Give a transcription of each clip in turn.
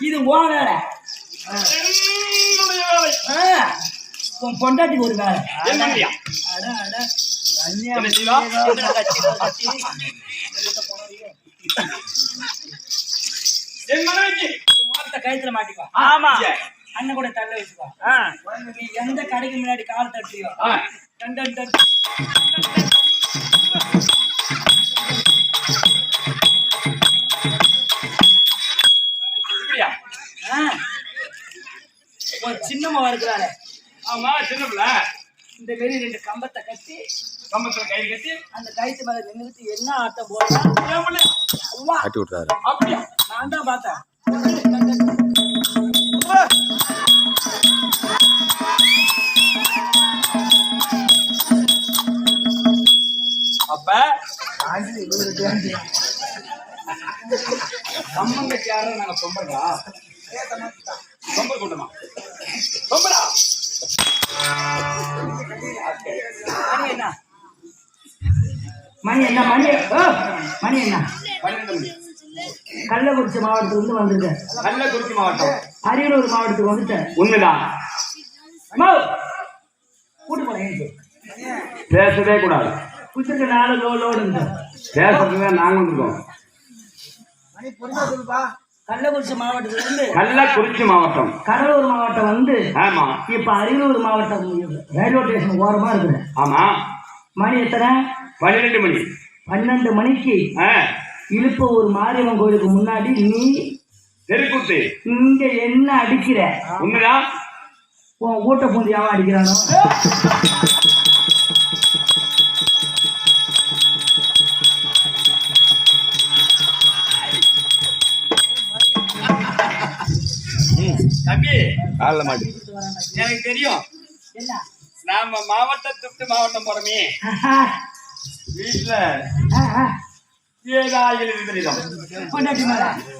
இது ஓ வேலை உன் பொண்டாட்டிக்கு ஒரு வேலை அட, அட. என் மனைவிக்கு. ஒரு மோதிரத்தை கழுத்துல மாட்டிக்கோ. ஆமா. அண்ணன் கூட தள்ள வச்சுக்கோ. நீ எந்த கடைக்கு முன்னாடி கால் தட்டியோ. Done done. உன் சின்னம்மா இருக்கிறாரு. ஆமா சின்ன பிள்ளை. இந்த மாரி ரெண்டு கம்பத்தை கட்டி கம்பத்துல கை கட்டி. அந்த கயிற்று மேல நின்றுட்டு என்ன ஆட்டம் விட்றாரு அப்படியா? நான் தான் பார்த்தேன். அப்ப கம்மங்கட்டி யாரும் நாங்க சொம்படா சொம்பர் கூட்டமா? மணி என்ன? மணி என்ன? மணி ஓ, மணி என்ன? பன்னெண்டு மணி. கள்ளக்குறிச்சி மாவட்டத்துல இருந்து வந்திருக்கேன் கள்ளக்குறிச்சி மாவட்டம். அரியலூர் மாவட்டத்துக்கு வந்துட்டேன். உண்மைதான். கூட்டு போறேன் பேசவே கூடாது. குச்சிருக்க நாலு லோ லோடு பேசுறதுல நாங்க வந்திருக்கோம் கள்ளக்குறிச்சி மாவட்டத்துல இருந்து கள்ளக்குறிச்சி மாவட்டம். கடலூர் மாவட்டம் வந்து ஆமா. இப்ப அரியலூர் மாவட்டம் ரயில்வே ஸ்டேஷன் ஓரமா இருக்குது. ஆமா. மணி எத்தனை? பன்னிரெண்டு மணி. பன்னெண்டு மணிக்கு ஆ, இழுப்பூர் மாரியம்மன் கோயிலுக்கு முன்னாடி நீ தெருக்கூத்து இங்க என்ன அடிக்கிற? உண்மைதான் உன் ஊட்ட பூந்தியாவா அடிக்கிறானோ? தம்பி. காலில் மாட்டு. எனக்கு தெரியும். என்ன? நாம மாவட்டத்துக்கு மாவட்டம் போறோமே. வீட்டுல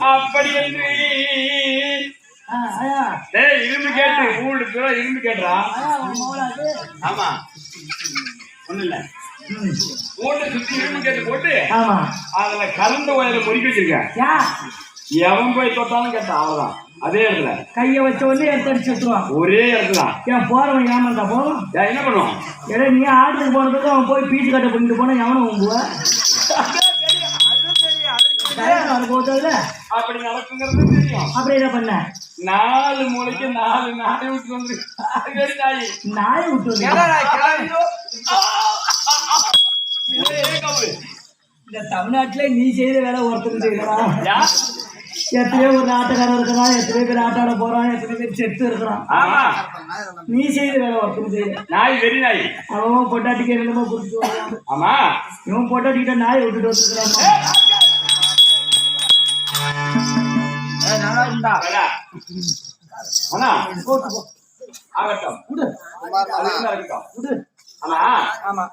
அப்படி என்று. டேய் இரும்பு கேட்டு மூணு பேரா இரும்பு கேட்டுறா. ஆமா. ஒண்ணு இல்ல. ம், மூட்டை சுத்தி இரும்பு கேட்டு போட்டு அதுல கலந்த ஒயரை முறுக்கி வச்சிருக்கேன். எவன் போய் தொட்டாலும் கேட்டான் அவ்வளவுதான். அதே இடத்துல. கைய வச்ச உடனே எடுத்து அடிச்சு விட்டுருவான் ஒரே இடத்துல. ஏன் போறவன் ஏமாந்தா ஏன் என்ன பண்ணுவான்? ஏடா நீ ஆட்டுக்கு போனதுக்கு அவன் போய் பீச்சு கட்ட பண்ணிட்டு போனா எவனும் உங்குவ அப்படி நடக்குங்கிறது தெரியும். அப்படி என்ன பண்ண? நாலு மூளைக்கு நாலு நாயை விட்டு வந்து நாய். நாயை விட்டு வந்து. இந்த தமிழ்நாட்டுல நீ செய்த வேலை ஒருத்தர் செய்யலாம்? எத்தனையோ ஒரு ஆட்டக்காரன் இருக்கிறான் எத்தனையோ பேர் ஆட்டாட போறான் எத்தனை பேர் செத்து இருக்கிறான். ஆமா. நீ செய்த வேலை ஒருத்தர் செய்ய. நாய் வெறி நாய். அவன் பொட்டாட்டிக்கு என்னமோ கொடுத்து வரான். ஆமா. இவன் பொட்டாட்டிக்கிட்ட நாயை விட்டுட்டு வந்துருக்கிறான். வேடா. அண்ணா ஆகட்டும் விடு இருக்கட்டும் விடு ஆமா